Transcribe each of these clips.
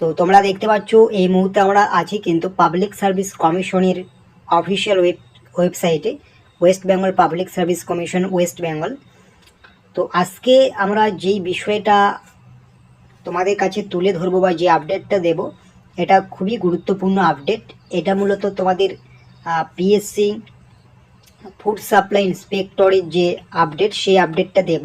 তো তোমরা দেখতে পাচ্ছ, এই মুহূর্তে আমরা আছি কিন্তু পাবলিক সার্ভিস কমিশনের অফিসিয়াল ওয়েব ওয়েবসাইটে West Bengal public service commission West Bengal তো আজকে আমরা যেই বিষয়টা তোমাদের কাছে তুলে ধরবো বা যে আপডেটটা দেব, এটা খুবই গুরুত্বপূর্ণ আপডেট এটা মূলত তোমাদের পিএসসি ফুড সাপ্লাই ইন্সপেক্টরের যে আপডেট সেই আপডেটটা দেব।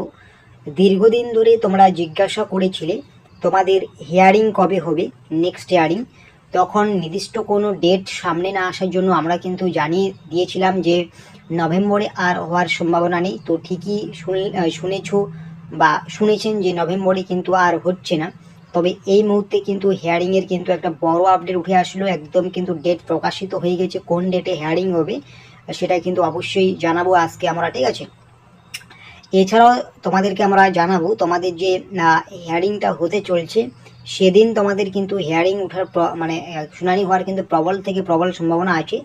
দীর্ঘদিন ধরে তোমরা জিজ্ঞাসা করেছিলে তোমাদের হিয়ারিং কবে হবে? নেক্সট হিয়ারিং তখন নির্দিষ্ট কোনো ডেট সামনে না আসার জন্য আমরা কিন্তু জানিয়ে দিয়েছিলাম যে নভেম্বরে আর হওয়ার সম্ভাবনা নেই। তো ঠিকই শুন- শুনেছো বা শুনেছেন যে নভেম্বরে কিন্তু আর হচ্ছে না। তবে এই মুহূর্তে কিন্তু হিয়ারিংয়ের কিন্তু একটা বড় আপডেট উঠে আসলো। একদম কিন্তু ডেট প্রকাশিত হয়ে গেছে। কোন ডেটে হিয়ারিং হবে সেটা কিন্তু অবশ্যই জানাব আজকে আমরা, ঠিক আছে? এছাড়াও তোমাদেরকে আমরা জানাব, তোমাদের যে হিয়ারিংটা হতে চলছে, সেদিন তোমাদের কিন্তু হেয়ারিং ওঠার মানে শুনানি হওয়ার কিন্তু প্রবল থেকে প্রবল সম্ভাবনা আছে।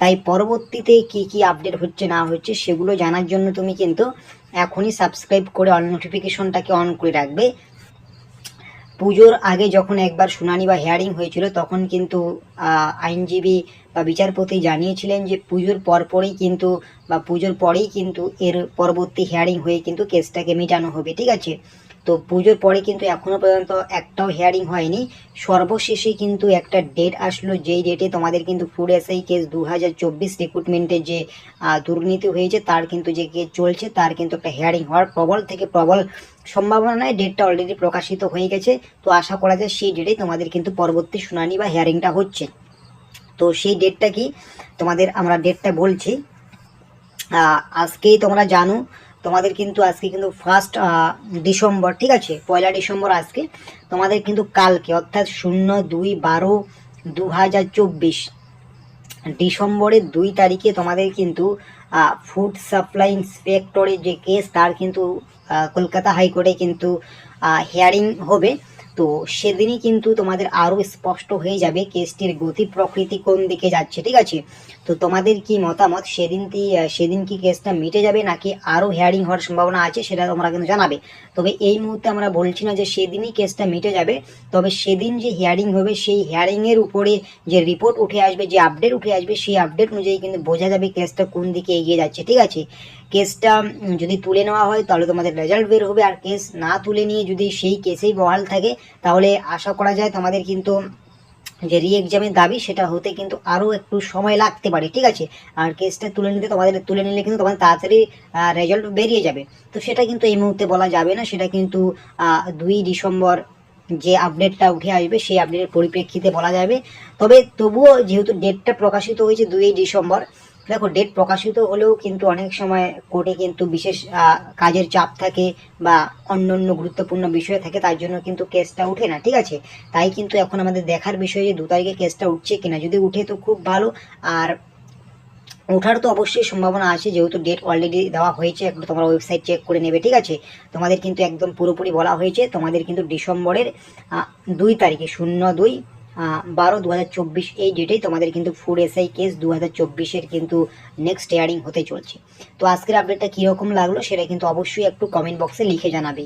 তাই পরবর্তীতে কি কি আপডেট হচ্ছে, না হচ্ছে, সেগুলো জানার জন্য তুমি কিন্তু এখনই সাবস্ক্রাইব করে অল নোটিফিকেশনটাকে অন করে রাখবে। পুজোর আগে যখন একবার শুনানি বা হিয়ারিং হয়েছিল, তখন কিন্তু আইনজীবী বা বিচারপতি জানিয়েছিলেন যে পুজোর পরপরই কিন্তু, বা পুজোর পরেই কিন্তু এর পরবর্তী হিয়ারিং হয়ে কিন্তু কেসটাকে মেটানো হবে, ঠিক আছে? তো পুজোর পরে কিন্তু এখনও পর্যন্ত একটাও হিয়ারিং হয়নি। সর্বশেষে কিন্তু একটা ডেট আসলো, যেই ডেটে তোমাদের কিন্তু ফুড এসআই কেস দু হাজার চব্বিশ রিক্রুটমেন্টের যে দুর্নীতি হয়েছে, তার কিন্তু যে কেস চলছে, তার কিন্তু একটা হিয়ারিং হওয়ার প্রবল থেকে প্রবল সম্ভাবনা নয় ডেটটা অলরেডি প্রকাশিত হয়ে গেছে। তো আশা করা যায় সেই ডেটে তোমাদের কিন্তু পরবর্তী শুনানি বা হিয়ারিংটা হচ্ছে। তো সেই ডেটটা কি? তোমাদের আমরা ডেটটা বলছি। আজকেই তোমরা জানো তোমাদের কিন্তু আজকে কিন্তু ফার্স্ট ডিসেম্বর, ঠিক আছে? পয়লা ডিসেম্বর আজকে। তোমাদের কিন্তু কালকে, অর্থাৎ শূন্য দুই বারো দু হাজার চব্বিশ। ডিসেম্বরের দুই তারিখে তোমাদের কিন্তু ফুড সাপ্লাই ইন্সপেক্টরের যে কেস তার কিন্তু কলকাতা হাইকোর্টে কিন্তু হিয়ারিং হবে। তো সেদিনই কিন্তু তোমাদের আরও স্পষ্ট হয়ে যাবে কেসটির গতি প্রকৃতি কোন দিকে যাচ্ছে, ঠিক আছে? তো তোমাদের কি মতামত? সেদিন কি সেদিন কি কেসটা মিটে যাবে নাকি আরও হিয়ারিং হওয়ার সম্ভাবনা আছে সেটা তোমরা কিন্তু জানাবে। তবে এই মুহূর্তে আমরা বলছি না যে সেদিনই কেসটা মিটে যাবে, তবে সেদিন যে হিয়ারিং হবে সেই হিয়ারিংয়ের উপরে যে রিপোর্ট উঠে আসবে, যে আপডেট উঠে আসবে সেই আপডেট অনুযায়ী কিন্তু বোঝা যাবে কেসটা কোন দিকে এগিয়ে যাচ্ছে, ঠিক আছে? কেসটা যদি তুলে নেওয়া হয়, তাহলে তোমাদের রেজাল্ট বের হবে। আর কেস না তুলে নিয়ে যদি সেই কেসেই বহাল থাকে, তাহলে আশা করা যায় তোমাদের কিন্তু যে রি এক্সামের দাবি, সেটা হতে কিন্তু আরও একটু সময় লাগতে পারে, ঠিক আছে? আর কেসটা তুলে নিতে, তোমাদের তুলে নিলে কিন্তু তোমাদের তাড়াতাড়ি রেজাল্ট বেরিয়ে যাবে। তো সেটা কিন্তু এই মুহূর্তে বলা যাবে না। সেটা কিন্তু দুই ডিসেম্বর যে আপডেটটা উঠে আসবে, সেই আপডেটের পরিপ্রেক্ষিতে বলা যাবে। তবে তবুও যেহেতু ডেটটা প্রকাশিত হয়েছে দুই ডিসেম্বর দেখো ডেট প্রকাশিত হলেও কিন্তু অনেক সময় কোর্টে কিন্তু বিশেষ কাজের চাপ থাকে বা অন্য অন্য গুরুত্বপূর্ণ বিষয় থাকে, তার জন্য কিন্তু কেসটা উঠে না, ঠিক আছে? তাই কিন্তু এখন আমাদের দেখার বিষয় যে দু তারিখে কেসটা উঠছে কিনা, যদি উঠে তো খুব ভালো। আর ওঠার তো অবশ্যই সম্ভাবনা আছে, যেহেতু ডেট অলরেডি দেওয়া হয়েছে একটু তোমরা ওয়েবসাইট চেক করে নেবে, ঠিক আছে? তোমাদের কিন্তু একদম পুরোপুরি বলা হয়েছে, তোমাদের কিন্তু ডিসেম্বরের দুই তারিখে, শূন্য দুই বারো দু এই ডেটেই তোমাদের কিন্তু ফুড এসআই কেস দু হাজার কিন্তু নেক্সট ইয়ারিং হতে চলছে। তো আজকের আপডেটটা কীরকম লাগল সেটা কিন্তু অবশ্যই একটু কমেন্ট বক্সে লিখে জানাবে।